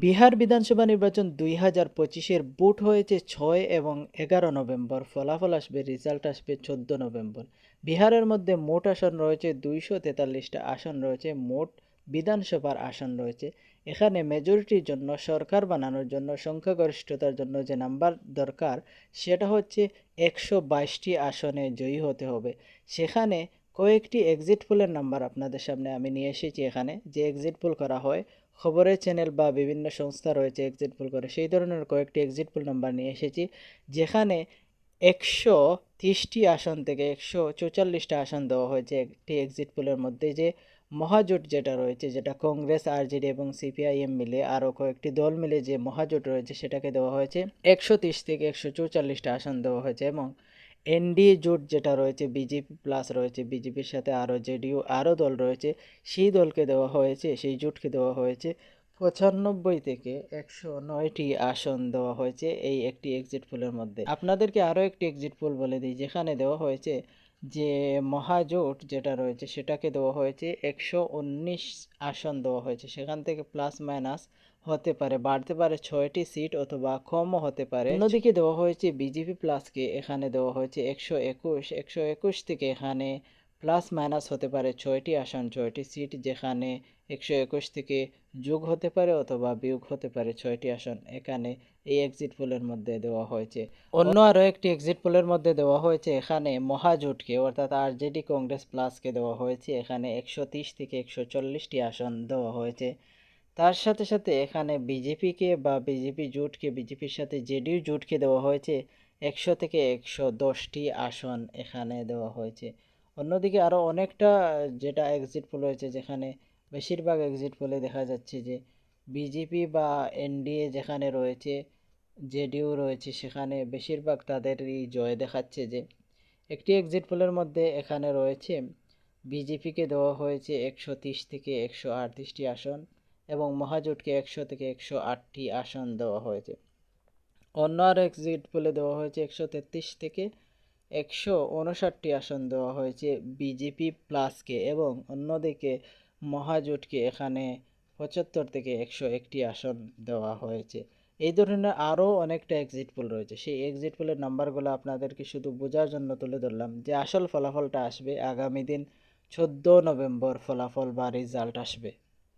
বিহার বিধানসভা নির্বাচন দুই হাজার পঁচিশের বুট হয়েছে ছয় এবং এগারো নভেম্বর। ফলাফল আসবে, রেজাল্ট আসবে চোদ্দ নভেম্বর। বিহারের মধ্যে মোট আসন রয়েছে দুইশো তেতাল্লিশটা আসন রয়েছে, মোট বিধানসভার আসন রয়েছে। এখানে মেজরিটির জন্য, সরকার বানানোর জন্য, সংখ্যাগরিষ্ঠতার জন্য যে নাম্বার দরকার, সেটা হচ্ছে একশো বাইশটি আসনে জয়ী হতে হবে। সেখানে কয়েকটি এক্সিট পোলের নাম্বার আপনাদের সামনে আমি নিয়ে এসেছি এখানে। যে এক্সিট পোল করা হয় খবরের চ্যানেল বা বিভিন্ন সংস্থা রয়েছে এক্সিট পোল করে, সেই ধরনের কয়েকটি এক্সিট পোল নাম্বার নিয়ে এসেছি, যেখানে একশো তিরিশটি আসন থেকে একশো চৌচল্লিশটা আসন দেওয়া হয়েছে একটি এক্সিট পোলের মধ্যে, যে মহাজোট যেটা রয়েছে, যেটা কংগ্রেস, আরজেডি এবং সিপিআইএম মিলে আরও কয়েকটি দল মিলে যে মহাজোট রয়েছে, সেটাকে দেওয়া হয়েছে। একশো তিরিশ থেকে একশো চৌচল্লিশটা আসন দেওয়া হয়েছে এবং এনডিএ জোট যেটা রয়েছে, বিজেপি প্লাস রয়েছে, বিজেপির সাথে আরও জেডিইউ আরও দল রয়েছে, সেই দলকে দেওয়া হয়েছে, সেই জোটকে দেওয়া হয়েছে। পঁচানব্বই থেকে একশো নয়টি আসন দেওয়া হয়েছে এই একটি এক্সিট পোলের মধ্যে। আপনাদেরকে আরও একটি এক্সিট পোল বলে দিই, যেখানে দেওয়া হয়েছে যে মহাজোট যেটা রয়েছে, সেটাকে দেওয়া হয়েছে, একশো উনিশ আসন দেওয়া হয়েছে। সেখান থেকে প্লাস মাইনাস হতে পারে, বাড়তে পারে ছয়টি সিট অথবা কমও হতে পারে। অন্যদিকে দেওয়া হয়েছে বিজেপি প্লাসকে এখানে দেওয়া হয়েছে একশো একুশ একশো একুশ থেকে এখানে প্লাস মাইনাস হতে পারে ছয়টি আসন, ছয়টি সিট যেখানে একশো একুশ থেকে যোগ হতে পারে অথবা বিয়োগ হতে পারে ছয়টি আসন। এখানে এই এক্সিট পোলের মধ্যে দেওয়া হয়েছে। অন্য আরও একটি এক্সিট পোলের মধ্যে দেওয়া হয়েছে, এখানে মহাজোটকে অর্থাৎ আরজেডি কংগ্রেস প্লাসকে দেওয়া হয়েছে। এখানে একশো থেকে একশো চল্লিশটি আসন দেওয়া হয়েছে। তার সাথে সাথে এখানে বিজেপিকে বা বিজেপি জোটকে বিজেপির সাথে জেডিইউ জোটকে দেওয়া হয়েছে। একশো থেকে একশো দশটি আসন এখানে দেওয়া হয়েছে। অন্যদিকে আরও অনেকটা, যেটা এক্সিট পোল হয়েছে, যেখানে বেশিরভাগ এক্সিট পোলে দেখা যাচ্ছে যে বিজেপি বা এনডিএ যেখানে রয়েছে জেডিইউ রয়েছে, সেখানে বেশিরভাগ তাদেরই জয় দেখাচ্ছে যে একটি এক্সিট পোলের মধ্যে এখানে রয়েছে। বিজেপিকে দেওয়া হয়েছে একশো থেকে একশো আসন। এবং মহাজোটকে একশো থেকে একশো আটটি আসন দেওয়া হয়েছে। অন্য আর এক্সিট বলে দেওয়া হয়েছে, একশো তেত্রিশ থেকে একশো উনষাটটি আসন দেওয়া হয়েছে বিজেপি প্লাসকে এবং অন্যদিকে মহাজোটকে এখানে পঁচাত্তর থেকে একশো একটি আসন দেওয়া হয়েছে। এই ধরনের আরও অনেকটা এক্সিট পোল রয়েছে। সেই এক্সিট পোলের নাম্বারগুলো আপনাদেরকে শুধু বোঝার জন্য তুলে ধরলাম যে আসল ফলাফলটা আসবে আগামী দিন চোদ্দ নভেম্বর ফলাফল বা রেজাল্ট আসবে।